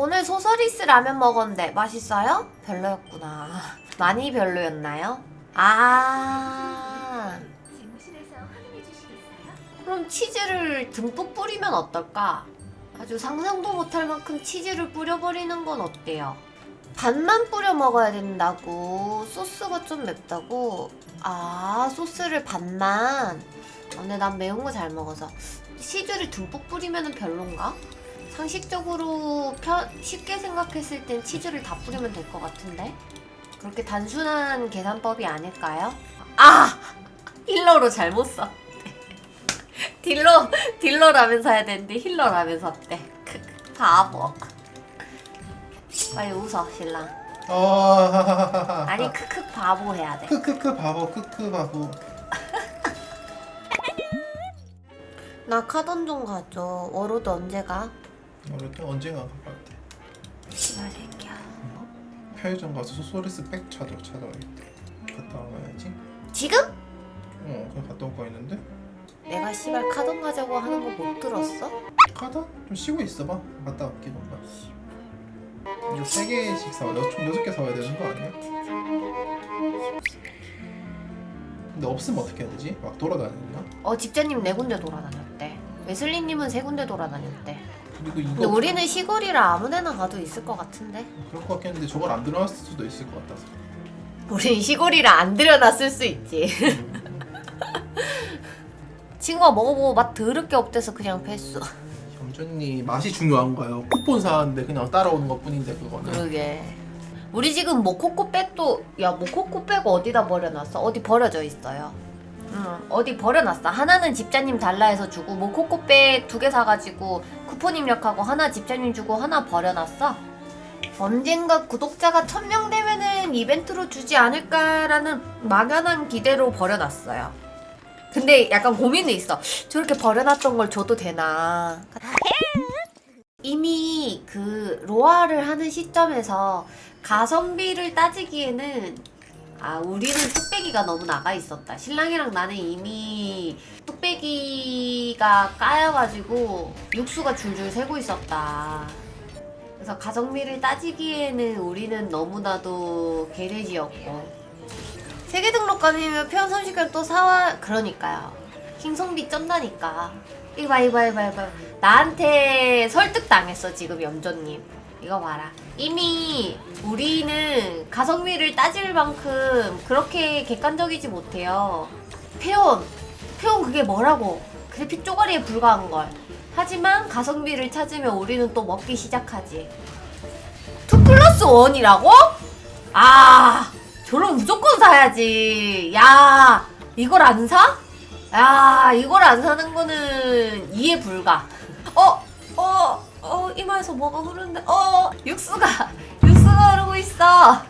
오늘 소서리스 라면 먹었는데 맛있어요? 별로였구나. 많이 별로였나요? 아. 그럼 치즈를 듬뿍 뿌리면 어떨까? 아주 상상도 못할 만큼 치즈를 뿌려버리는 건 어때요? 반만 뿌려 먹어야 된다고 소스가 좀 맵다고 아 소스를 반만 아, 근데 난 매운 거 잘 먹어서 치즈를 듬뿍 뿌리면 별론가? 상식적으로 편, 쉽게 생각했을 땐 치즈를 다 뿌리면 될 것 같은데 그렇게 단순한 계산법이 아닐까요? 아! 힐러로 잘못 써 딜러 딜러 라면 사야 되는데 힐러 라면 샀대. 바보. 빨리 웃어 신랑. 아, 아니 크크 바보 해야 돼. 크크크 바보 크크 바보 나 카던 좀 가져. 워로드 언제 가? 또 언젠가 갈것 같아 씨발 새끼야. 편의점 가서 소소리스 백 찾아 찾아야겠대 갔다 와야지 지금? 어 그냥 갔다 올 거 있는데 내가 씨발 카던 가자고 하는 거 못 들었어? 가다 좀 쉬고 있어봐 갔다 올게 뭔가 이거 세 개씩 사와 여, 총 여섯 개 사와야 되는 거 아니야? 근데 없으면 어떻게 해야 되지? 막 돌아다니나? 어 집자님 네 군데 돌아다녔대. 웨슬리님은 세 군데 돌아다녔대. 그리고 이거 근데 우리는 시골이라 아무데나 가도 있을 것 같은데. 그럴 것 같긴 한데 저걸 안 들어놨을 수도 있을 것 같아서 우린 시골이라 안 들여놨을 수 있지. 친구가 먹어보고 맛 더럽게 없대서 그냥 패스. 염전이 맛이 중요한가요? 쿠폰 사왔는데 그냥 따라오는 것 뿐인데 그거는 그러게. 우리 지금 모코코 백도 야 모코코 백 어디다 버려놨어? 어디 버려져 있어요. 응 어디 버려놨어. 하나는 집자님 달라 해서 주고 모코코 백 두 개 사가지고 쿠폰 입력하고 하나 집자님 주고 하나 버려놨어. 언젠가 구독자가 천 명 되면은 이벤트로 주지 않을까라는 막연한 기대로 버려놨어요. 근데 약간 고민이 있어. 저렇게 버려놨던 걸 줘도 되나? 이미 그 로아를 하는 시점에서 가성비를 따지기에는 아 우리는 뚝배기가 너무 나가 있었다. 신랑이랑 나는 이미 뚝배기가 까여가지고 육수가 줄줄 새고 있었다. 그래서 가성비를 따지기에는 우리는 너무나도 개돼지였고 세계 등록관이면 표현 30개를 또 사와 그러니까요. 킹성비 쩐다니까. 이봐 이봐 이봐 이봐 나한테 설득 당했어 지금 염조님 이거 봐라. 이미 우리는 가성비를 따질 만큼 그렇게 객관적이지 못해요. 표현. 표현 그게 뭐라고? 그래픽 쪼가리에 불과한 걸. 하지만 가성비를 찾으면 우리는 또 먹기 시작하지. 2 플러스 1이라고? 아 저런 무조건 사야지. 야 이걸 안 사? 야, 이걸 안 사는 거는 이해 불가. 어, 어, 어, 이마에서 뭐가 흐르는데, 어, 육수가, 육수가 흐르고 있어.